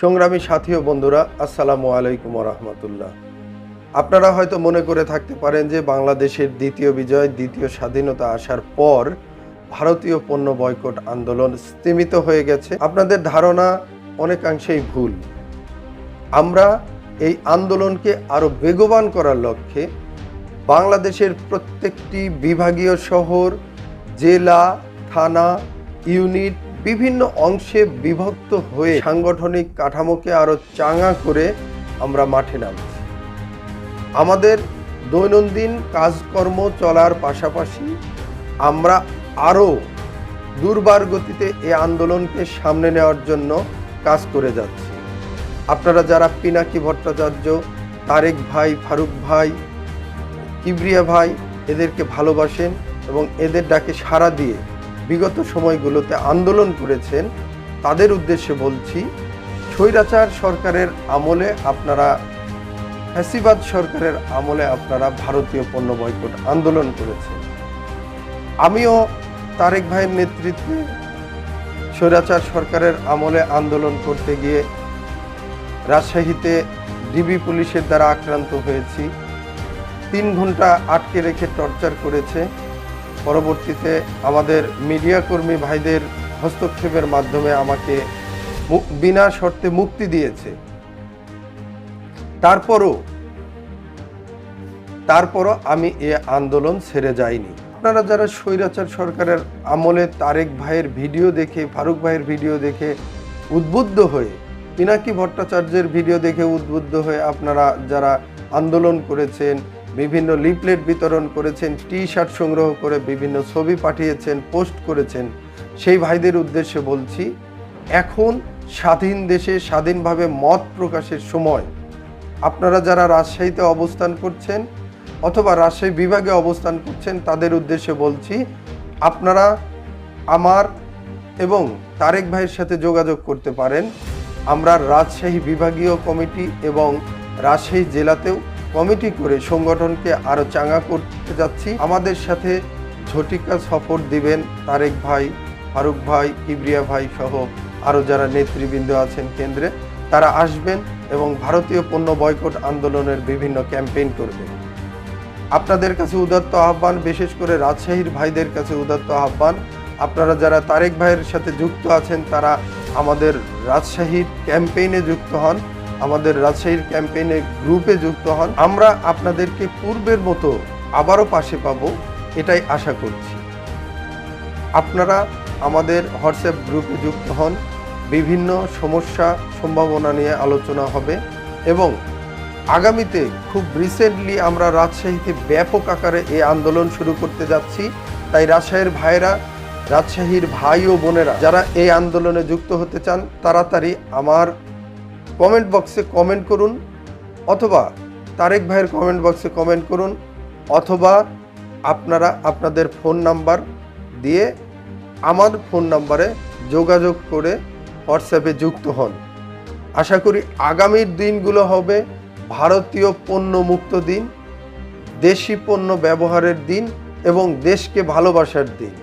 সংগ্রামী সাথী ও বন্ধুরা, আসসালামু আলাইকুম রহমতুল্লাহ আপনারা হয়তো মনে করে থাকতে পারেন যে বাংলাদেশের দ্বিতীয় বিজয়, দ্বিতীয় স্বাধীনতা আসার পর ভারতীয় পণ্য বয়কট আন্দোলন স্তীমিত হয়ে গেছে। আপনাদের ধারণা অনেকাংশেই ভুল। আমরা এই আন্দোলনকে আরও বেগবান করার লক্ষ্যে বাংলাদেশের প্রত্যেকটি বিভাগীয় শহর, জেলা, থানা, ইউনিট বিভিন্ন অংশে বিভক্ত হয়ে সাংগঠনিক কাঠামোকে আরও চাঙা করে আমরা মাঠে নামছি। আমাদের দৈনন্দিন কাজকর্ম চলার পাশাপাশি আমরা আরও দুর্বার গতিতে এ আন্দোলনকে সামনে নেওয়ার জন্য কাজ করে যাচ্ছি। আপনারা যারা পিনাকি ভট্টাচার্য, তারেক ভাই, ফারুক ভাই, কিবরিয়া ভাই, এদেরকে ভালোবাসেন এবং এদের ডাকে সাড়া দিয়ে বিগত সময়গুলোতে আন্দোলন করেছেন, তাদের উদ্দেশ্যে বলছি, স্বৈরাচার সরকারের আমলে আপনারা, ফ্যাসিবাদ সরকারের আমলে আপনারা ভারতীয় পণ্য বয়কট আন্দোলন করেছেন। আমিও তারেক ভাইয়ের নেতৃত্বে স্বৈরাচার সরকারের আমলে আন্দোলন করতে গিয়ে রাজশাহীতে ডিবি পুলিশের দ্বারা আক্রান্ত হয়েছি। তিন ঘণ্টা আটকে রেখে টর্চার করেছে। পরবর্তীতে আমাদের মিডিয়া কর্মী ভাইদের হস্তক্ষেপের মাধ্যমে আমাকে বিনা শর্তে মুক্তি দিয়েছে। তারপরও তারপরও আমি এ আন্দোলন ছেড়ে যাইনি। আপনারা যারা স্বৈরাচার সরকারের আমলে তারেক ভাইয়ের ভিডিও দেখে, ফারুক ভাইয়ের ভিডিও দেখে উদ্বুদ্ধ হয়ে, পিনাকি ভট্টাচার্যের ভিডিও দেখে উদ্বুদ্ধ হয়ে আপনারা যারা আন্দোলন করেছেন বিভিন্ন লিফলেট বিতরণ করেছেন টি শার্ট সংগ্রহ করে বিভিন্ন ছবি পাঠিয়েছেন, পোস্ট করেছেন। সেই ভাইদের উদ্দেশ্যে বলছি, এখন স্বাধীন দেশে স্বাধীনভাবে মত প্রকাশের সময়। আপনারা যারা রাজশাহীতে অবস্থান করছেন অথবা রাজশাহী বিভাগে অবস্থান করছেন, তাদের উদ্দেশ্যে বলছি, আপনারা আমার এবং তারেক ভাইয়ের সাথে যোগাযোগ করতে পারেন। আমরা রাজশাহী বিভাগীয় কমিটি এবং রাজশাহী জেলাতেও কমিটি করে সংগঠনকে আরও চাঙ্গা করতে যাচ্ছি। আমাদের সাথে ঝটিকা সফর দিবেন তারেক ভাই, ফারুক ভাই, কিবরিয়া ভাই সহ আরও যারা নেতৃবৃন্দ আছেন কেন্দ্রে। তারা আসবেন এবং ভারতীয় পণ্য বয়কট আন্দোলনের বিভিন্ন ক্যাম্পেইন করবেন। আপনাদের কাছে উদাত্ত আহ্বান, বিশেষ করে রাজশাহীর ভাইদের কাছে উদাত্ত আহ্বান। আপনারা যারা তারেক ভাইয়ের সাথে যুক্ত আছেন, তারা আমাদের রাজশাহীর ক্যাম্পেইনে যুক্ত হন। আমাদের রাজশাহীর ক্যাম্পেইনে গ্রুপে যুক্ত হন। আমরা আপনাদেরকে পূর্বের মতো আবারও পাশে পাবো, এটাই আশা করছি। আপনারা আমাদের হোয়াটসঅ্যাপ গ্রুপে যুক্ত হন। বিভিন্ন সমস্যা সম্ভাবনা নিয়ে আলোচনা হবে এবং আগামীতে খুব রিসেন্টলি আমরা রাজশাহীতে ব্যাপক আকারে এই আন্দোলন শুরু করতে যাচ্ছি। তাই রাজশাহীর ভাইরা রাজশাহীর ভাই ও বোনেরা, যারা এই আন্দোলনে যুক্ত হতে চান, তাড়াতাড়ি আমার কমেন্ট বক্সে কমেন্ট করুন, অথবা তারেক ভাইয়ের কমেন্ট বক্সে কমেন্ট করুন, অথবা আপনারা আপনাদের ফোন নাম্বার দিয়ে আমার ফোন নাম্বারে যোগাযোগ করে হোয়াটসঅ্যাপে যুক্ত হন। আশা করি আগামীর দিনগুলো হবে ভারতীয় পণ্য মুক্ত দিন, দেশি পণ্য ব্যবহারের দিন এবং দেশকে ভালোবাসার দিন।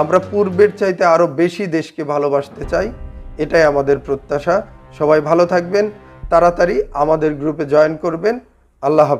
আমরা পূর্বের চাইতে আরও বেশি দেশকে ভালোবাসতে চাই, এটাই আমাদের প্রত্যাশা। সবাই ভালো থাকবেন তাড়াতাড়ি আমাদের গ্রুপে জয়েন করবেন। আল্লাহ হাফেজ।